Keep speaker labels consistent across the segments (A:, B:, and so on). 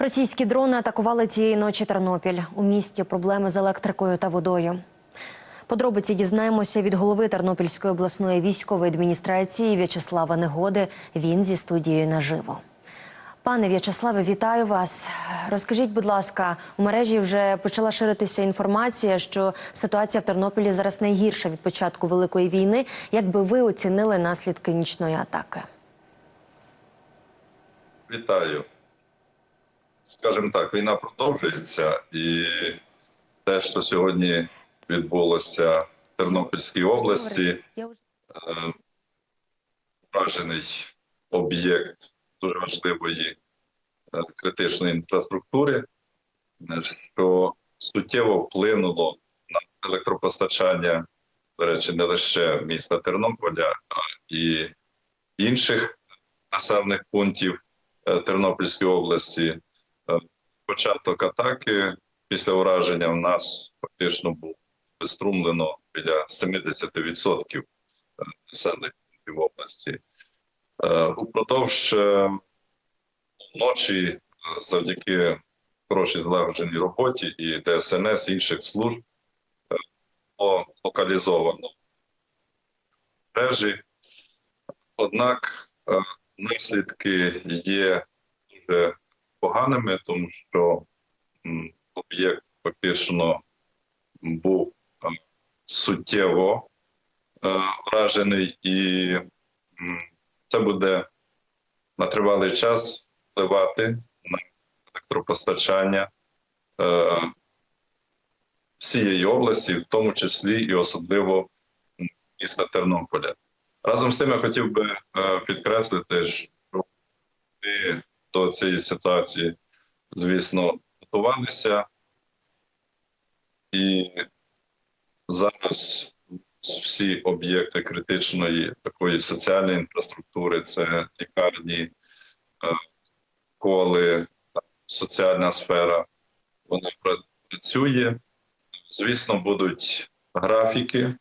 A: Російські дрони атакували цієї ночі Тернопіль. У місті проблеми з електрикою та водою. Подробиці дізнаємося від голови Тернопільської обласної військової адміністрації В'ячеслава Негоди. Він зі студією наживо. Пане В'ячеславе, вітаю вас. Розкажіть, будь ласка, у мережі вже почала ширитися інформація, що ситуація в Тернополі зараз найгірша від початку великої війни. Як би ви оцінили наслідки нічної атаки?
B: Вітаю. Скажімо так, війна продовжується, і те, що сьогодні відбулося в Тернопільській області,
A: Я вже-
B: е, вражений об'єкт дуже важливої е, критичної інфраструктури, що суттєво вплинуло на електропостачання, до речі, не лише міста Тернополя, а і інших населених пунктів е, Тернопільської області. Початок атаки після ураження в нас фактично був безструмлено біля 70% населених пунктів області. Е, Упродовж е, ночі, е, завдяки хорошій злагодженій роботі і ДСНС і інших служб було локалізовано мережі. Однак наслідки є дуже поганими, тому що об'єкт фактично був е, суттєво е, вражений, і це буде на тривалий час впливати на електропостачання е, всієї області, в тому числі і особливо міста Тернополя. Разом з тим я хотів би підкреслити, що ми до цієї ситуації, звісно, готувалися, і зараз всі об'єкти критичної такої соціальної інфраструктури, це лікарні, е, школи, соціальна сфера, вона працює. Звісно, будуть графіки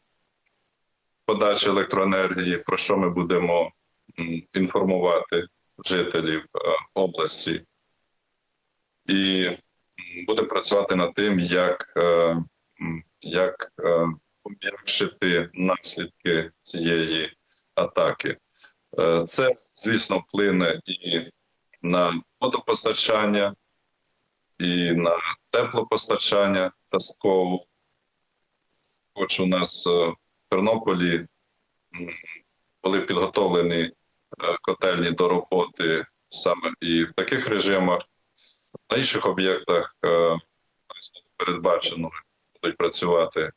B: подачі електроенергії, про що ми будемо інформувати жителів е, області, і м, будемо працювати над тим, як, е, як е, пом'якшити наслідки цієї атаки. Це, звісно, вплине і на водопостачання, і на теплопостачання частково. Хоч у нас в Тернополі були підготовлені котельні до роботи саме і в таких режимах. На інших об'єктах е, передбачено будуть працювати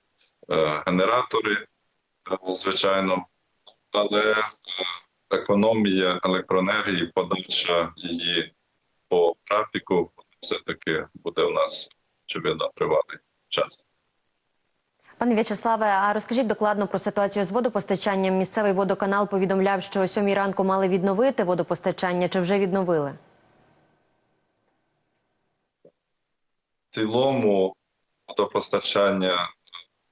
B: е, генератори, е, звичайно, але е, економія електроенергії, подача її по графіку все-таки буде у нас очевидно тривалий час.
A: Пане В'ячеславе, а розкажіть докладно про ситуацію з водопостачанням. Місцевий водоканал повідомляв, що о сьомій ранку мали відновити водопостачання. Чи вже відновили?
B: Цілому водопостачання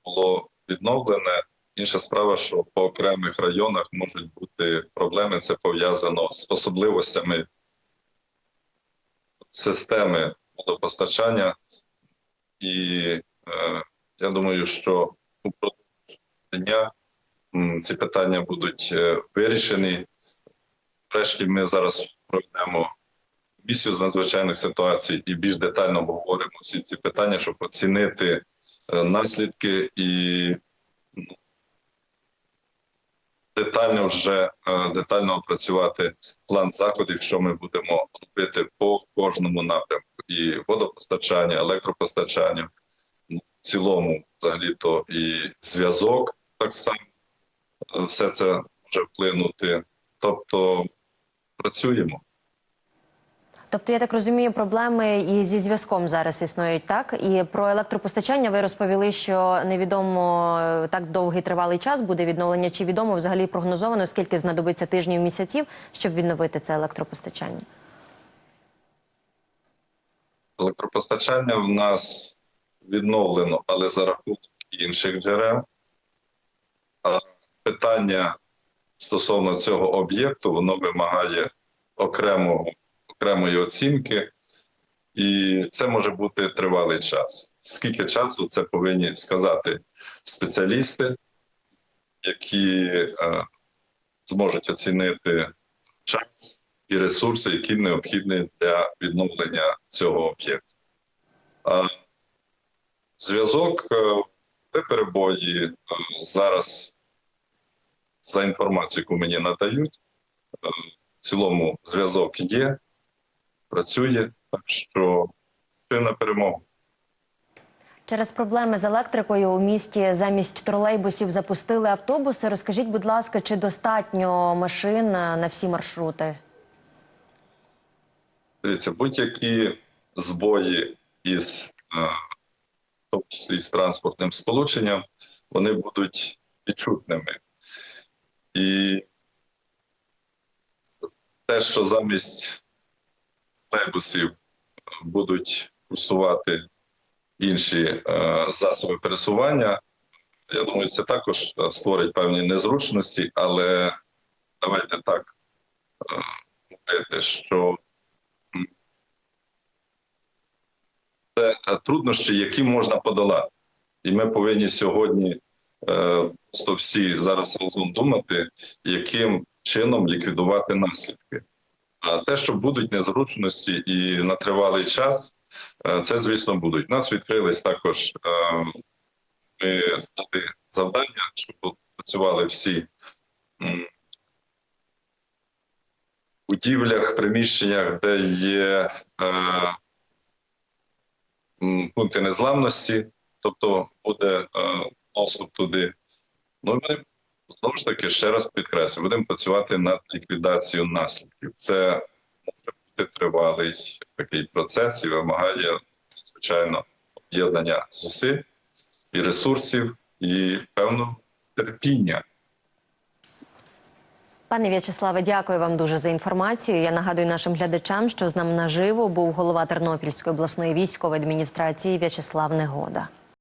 B: було відновлене. Інша справа, що по окремих районах можуть бути проблеми. Це пов'язано з особливостями системи водопостачання, і е, я думаю, що упродовж дня ці питання будуть е, вирішені. Врешті ми зараз проведемо комісію з надзвичайних ситуацій і більш детально обговоримо всі ці питання, щоб оцінити е, наслідки і ну, детально вже е, детально опрацювати план заходів, що ми будемо робити по кожному напрямку, і водопостачання, електропостачання, цілому, взагалі, то і зв'язок так само е, все це може вплинути. Тобто працюємо.
A: Тобто, я так розумію, проблеми і зі зв'язком зараз існують, так? І про електропостачання ви розповіли, що невідомо е, так довгий тривалий час буде відновлення. Чи відомо взагалі прогнозовано, скільки знадобиться тижнів місяців, щоб відновити це електропостачання?
B: Електропостачання в нас відновлено, але за рахунок інших джерел. А питання стосовно цього об'єкту, воно вимагає окремого, окремої оцінки. і це може бути тривалий час. Скільки часу це повинні сказати спеціалісти, які е, зможуть оцінити час і ресурси, які необхідні для відновлення цього об'єкту. Зв'язок е, це перебої е, зараз за інформацією, яку мені надають. е, В цілому зв'язок є, працює, так що це на перемогу.
A: Через проблеми з електрикою у місті замість тролейбусів запустили автобуси. Розкажіть, будь ласка, чи достатньо машин на всі маршрути?
B: Дивіться, будь-які збої із, в тому числі з транспортним сполученням, вони будуть відчутними. І те, що замість тролейбусів будуть курсувати інші е, засоби пересування, я думаю, це також е, створить певні незручності, але давайте так е, говорити, що це е, труднощі, які можна подолати. І ми повинні сьогодні е, просто всі зараз разом думати, яким чином ліквідувати наслідки. А те, що будуть незручності і на тривалий час, е, це, звісно, будуть. Нас відкрились також е, ми дали завдання, щоб працювали всі будівлях, приміщеннях, де є. Пункти незламності, тобто буде е, доступ туди. Ну ми знову ж таки ще раз підкреслю, будемо працювати над ліквідацією наслідків. Це може бути тривалий такий процес і вимагає звичайно об'єднання зусиль і ресурсів, і певно терпіння.
A: Пане В'ячеславе, дякую вам дуже за інформацію. Я нагадую нашим глядачам, що з нами наживо був голова Тернопільської обласної військової адміністрації В'ячеслав Негода.